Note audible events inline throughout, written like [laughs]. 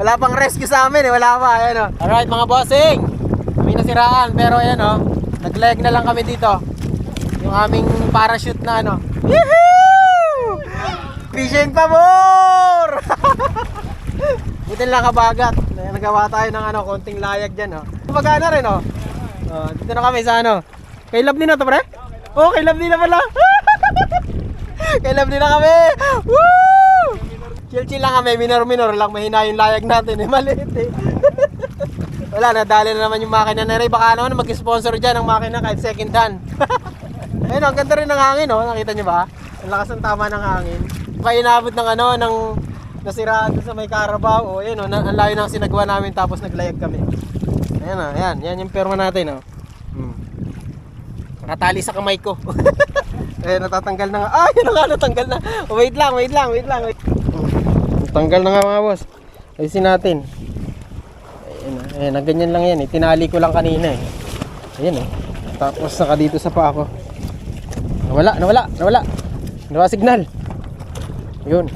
Wala pang rescue sa amin eh, wala pa. Ayan o. Alright mga bossing. Kami nasiraan pero ayan o. Nag-leg na lang kami dito. Yung aming parachute na ano. Yehoo! Fishing pabor! [laughs] Buti lang kabagat. Nagawa tayo ng ano, konting layag dyan oh. Magana rin oh. Oh, dito na kami sa ano. Kay Love nila to pre? Oh, kay Love nila [laughs] pala. kay Love nila kami. Woo! Chill-chill lang kami, minor-minor lang, mahina yung layag natin eh, maliit eh. [laughs] Wala, nadali na naman yung makina na. Baka naman mag-sponsor dyan ng makina kahit second hand. [laughs] Ayun, ang ganda rin ng hangin, oh. Nakita nyo ba? Ang lakas ng tama ng hangin. Baka inabot ng ano, ng nasiraan sa may Carabao. Oh, ayun, oh. Ang layo ng sinagawa namin tapos naglayag kami. Ayan, oh. Ayan, yan yung perma natin, oh. Hmm. Nakatali sa kamay ko. [laughs] eh, natatanggal na nga. Ay, yun nga, natanggal na. Wait lang, wait lang, wait lang. Wait. Tanggal na nga mga boss. Ayusin natin. Ayun, ayun, na ganyan lang yan eh. Tinali ko lang kanina eh. Ayun eh. Tapos naka dito sa paa ko. Nawala, nawala, nawala. Nawala signal. Yun.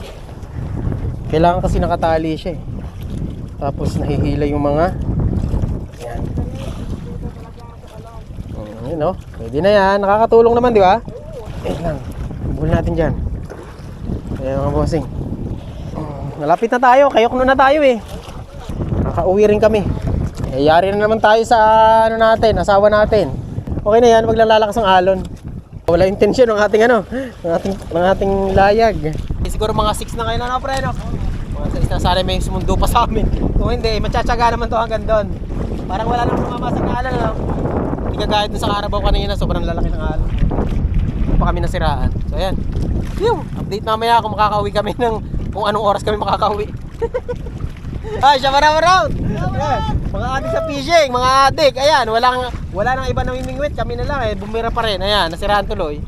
Kailangan kasi nakatali siya eh. Tapos nahihila yung mga Yan. Oh, yun oh. Pwede na yan. Nakakatulong naman, di ba? Ayun lang. Buhol natin dyan. Ayan mga bossing. Malapit na tayo. Kayok na tayo eh. Nakauwi rin kami. Eh, yari na naman tayo sa ano natin, asawa natin. Okay na yan, maglalakas ang alon. Wala intensyon ng ating ano, ng ating, ng ating layag. Siguro mga 6 na kayo na na pre, no? Mga 6 na sana may sumundo pa sa amin. Kung hindi, matsatsaga naman to hanggang doon. Parang wala namang mamamasag na alon, no? Hindi kagaya dun sa Carabao kanina, sobrang lalaki ng alon. Hindi pa kami nasiraan. So, ayan. Yung update mamaya kung makakauwi kami ng kung anong oras kami makakauwi. [laughs] Ay, siya para around. Mga adik sa fishing, mga adik. Ayan, walang wala nang iba namimingwit, kami na lang eh. Bumira pa rin. Ayan, nasiraan tuloy.